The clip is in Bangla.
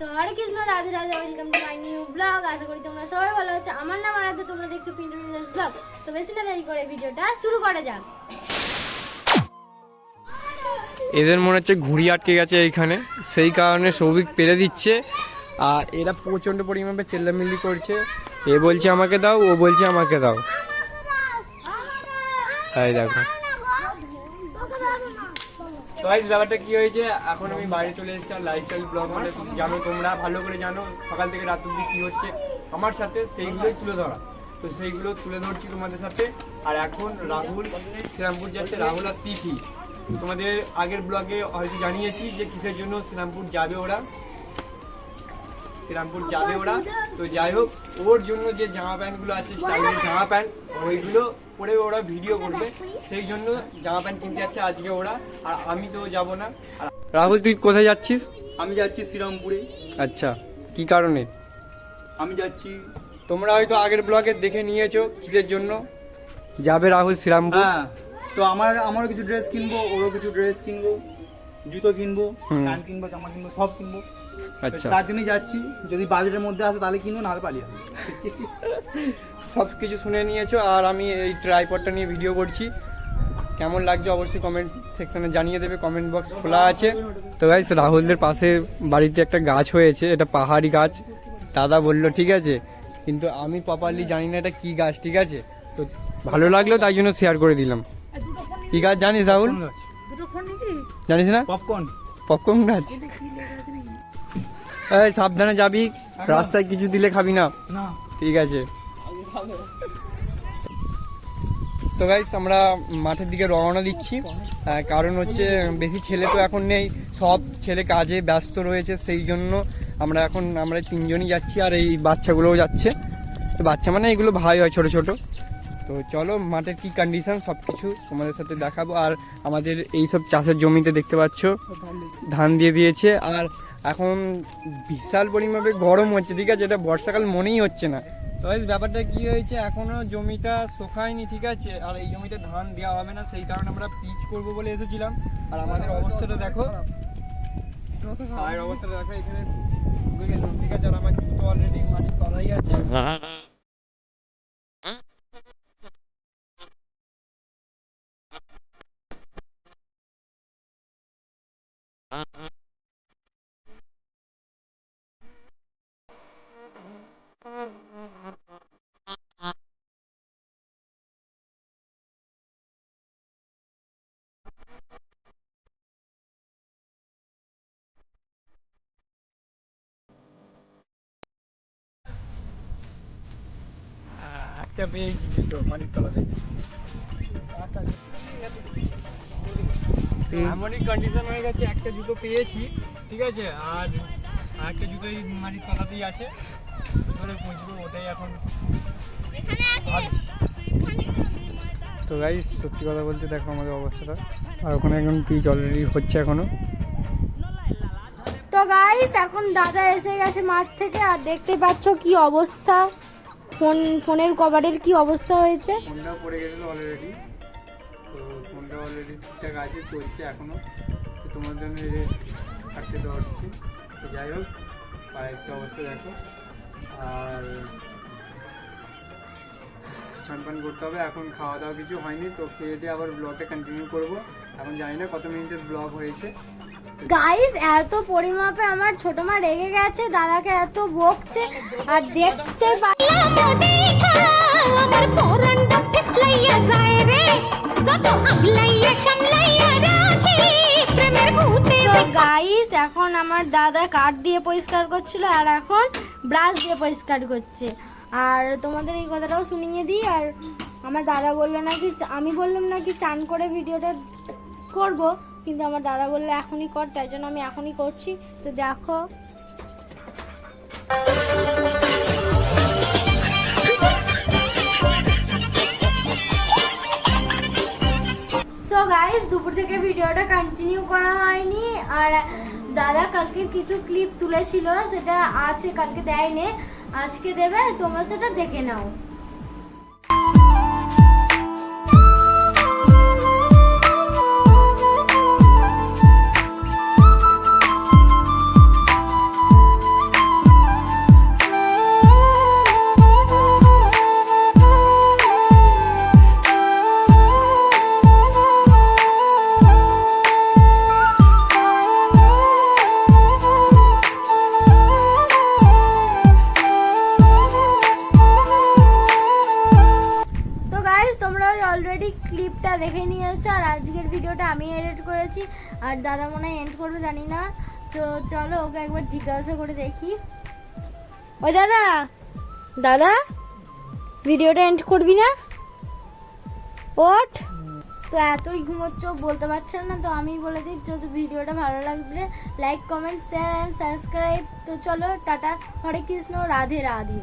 তো Hare Krishna, Radhe Radhe welcome to my new blog আশা করি তোমরা সবাই ভালো আছো। আমার নাম আরাধ্যা, তোমরা দেখছ পিন্টু ব্লগ তো বেশি না দেরি করে ভিডিওটা শুরু করা যাক। এদের মনে হচ্ছে ঘুড়ি আটকে গেছে এইখানে। সেই কারণে সৌভিক পেরে দিচ্ছে। আর এরা প্রচণ্ড পরিমাণে চেল্লামিল্লি করছে। এ বলছে আমাকে দাও, ও বলছে আমাকে দাও। তাই দেখো। তো ব্যাপারটা কি হয়েছে? এখন আমি বাইরে চলে এসেছি আর লাইফস্টাইল ব্লগ মানে জানো তোমরা, ভালো করে জানো সকাল থেকে রাত অব্দি কি হচ্ছে। আমার সাথে সেইগুলোই তুলে ধরা। তো সেইগুলো তুলে ধরছি তোমাদের সাথে। আর এখন রাহুল, শ্রীরামপুর যাচ্ছে রাহুল আর তিথি। তোমাদের আগের ব্লগে হয়তো জানিয়েছি যে কিসের জন্য শ্রীরামপুর যাবে ওরা। শ্রীরামপুর যাবে ওরা। তো যাই হোক ওর জন্য যে জামা প্যান্টগুলো আছে স্টাইলের জামা প্যান্ট ওইগুলো পরে ওরা ভিডিও করবে। সেই জন্য জামা প্যান্ট কিনতে যাচ্ছে আজকে ওরা আর আমি তো যাব না। আর রাহুল তুই কোথায় যাচ্ছিস? আমি যাচ্ছি শ্রীরামপুরে। আচ্ছা কি কারণে? আমি যাচ্ছি। তোমরা হয়তো আগের ব্লগে দেখে নিয়েছো কিসের জন্য? যাবে রাহুল শ্রীরামপুর? হ্যাঁ তো আমার আমারও কিছু ড্রেস কিনবো ওরও কিছু ড্রেস কিনবো। জুতো কিনবো প্যান্ট কিনবো জামা কিনবো সব কিনবো। আচ্ছা। তার জন্যই যাচ্ছি যদি বাজেটের মধ্যে আসে তাহলে কিনবো নাহলে পালিয়ে আসব। সব কিছু শুনে নিয়েছো আর আমি এই ট্রাইপডটা নিয়ে ভিডিও করছি। কেমন লাগছে অবশ্যই কমেন্ট সেকশনে জানিয়ে দেবে কমেন্ট বক্স খোলা আছে। তো গাইস রাহুলদের পাশে বাড়িতে একটা গাছ হয়েছে এটা পাহাড়ি গাছ। দাদা বলল ঠিক আছে। কিন্তু আমি প্রপারলি জানি না এটা কি গাছ ঠিক আছে? তো ভালো লাগল তাই জন্য শেয়ার করে দিলাম। কি গাছ জানিস রাহুল? জানিস না? পপকর্ন পপকর্ন গাছ। এই সাবধানে যাবি। রাস্তায় কিছু দিলে খাবি না। না। ঠিক আছে। তো গাইস আমরা মাঠের দিকে রওনা দিচ্ছি। কারণ হচ্ছে বেশি ছেলে তো এখন নেই। সব ছেলে কাজে ব্যস্ত রয়েছে সেই জন্য আমরা এখন আমরা তিনজনই যাচ্ছি। আর এই বাচ্চাগুলোও যাচ্ছে। তো বাচ্চা মানে এগুলো ভাই হয় ছোট ছোট। তো চলো মাঠের কি কন্ডিশন সব কিছু তোমাদের সাথে দেখাবো। আর আমাদের এই সব চাষের জমিতে দেখতে পাচ্ছ ধান দিয়ে দিয়েছে। আর এখন বিশাল পরিমাণে গরম হচ্ছে ঠিক আছে? এটা বর্ষাকাল মনেই হচ্ছে না। তো guys, ব্যাপারটা কি হয়েছে এখনও জমিটা শোকায়নি ঠিক আছে? আর এই জমিতে ধান দেওয়া হবে না সেই কারণে আমরা পিচ করব বলে এসেছিলাম। আর আমাদের অবস্থাটা দেখো। অবস্থাটা দেখো এখানে ঠিক আছে? আর আমার জুতো অলরেডি মাটির তলায় আছে। একটা পেয়েছি জুতো মাটির তলা থেকে এমনই কন্ডিশন হয়ে গেছে একটা জুতো পেয়েছি ঠিক আছে? আর একটা জুতো এই মাটির তলাতেই আছে। করে পৌঁছবো ওটাই এখন। তো গাইস সত্যি কথা বলতে দেখো আমাদের অবস্থাটা। আর ওখানে এখন পিচ অলরেডি হচ্ছে এখনও। তো গাইস এখন দাদা এসে গেছে মাঠ থেকে আর দেখতে পাচ্ছ কি অবস্থা। ফোন ফোনের কভারের কি অবস্থা হয়েছে? ফোনটাও পড়ে গেছিল অলরেডি তো ফোনটা অলরেডি ঠিকঠাক আছে চলছে এখনও তো তোমার জন্য এই যে থাকতে দেওয়া হচ্ছে। তো যাই হোক পায়ের কি অবস্থা দেখো। আর স্নান পান করতে হবে। এখন খাওয়া দাওয়া কিছু হয়নি তো খেয়ে দিয়ে আবার ব্লগটা কন্টিনিউ করব। এখন জানি না কত মিনিটের ব্লগ হয়েছে। গাইস এত পরিমাপে আমার ছোট মা রেগে গেছে দাদাকে এত বকছে আর দেখতে পা- গাইস এখন আমার দাদা কাঠ দিয়ে পরিষ্কার করছিল আর এখন ব্রাশ দিয়ে পরিষ্কার করছে। আর তোমাদের এই কথাটাও শুনিয়ে দিই আর আমার দাদা বলল নাকি আমি বললাম নাকি চান করে ভিডিওটা করব কিন্তু আমার দাদা বলল এখনই কর তাই জন্য আমি এখনই করছি। তো দেখো। গাইস দুপুর থেকে ভিডিওটা কন্টিনিউ করা হয়নি। আর দাদা কালকে কিছু ক্লিপ তুলেছিল, সেটা আছে, কালকে দেয়নি। আজকে দেবে, তোমরা সেটা দেখে নাও। কমপ্লিট করেছি, আর দাদা মনে হয় এন্ড করবে, জানি না। তো চলো ওকে একবার জিজ্ঞাসা করে দেখি। ওই দাদা দাদা, ভিডিওটা এন্ড করবি না? ওঠ। তো এতই ঘুমোচ্ছ, বলতে পারছেন না, তো আমি বলে দিই, যদি ভিডিওটা ভালো লাগবে like comment share and subscribe তো চলো, টাটা, হরে কৃষ্ণ, রাধে রাধে।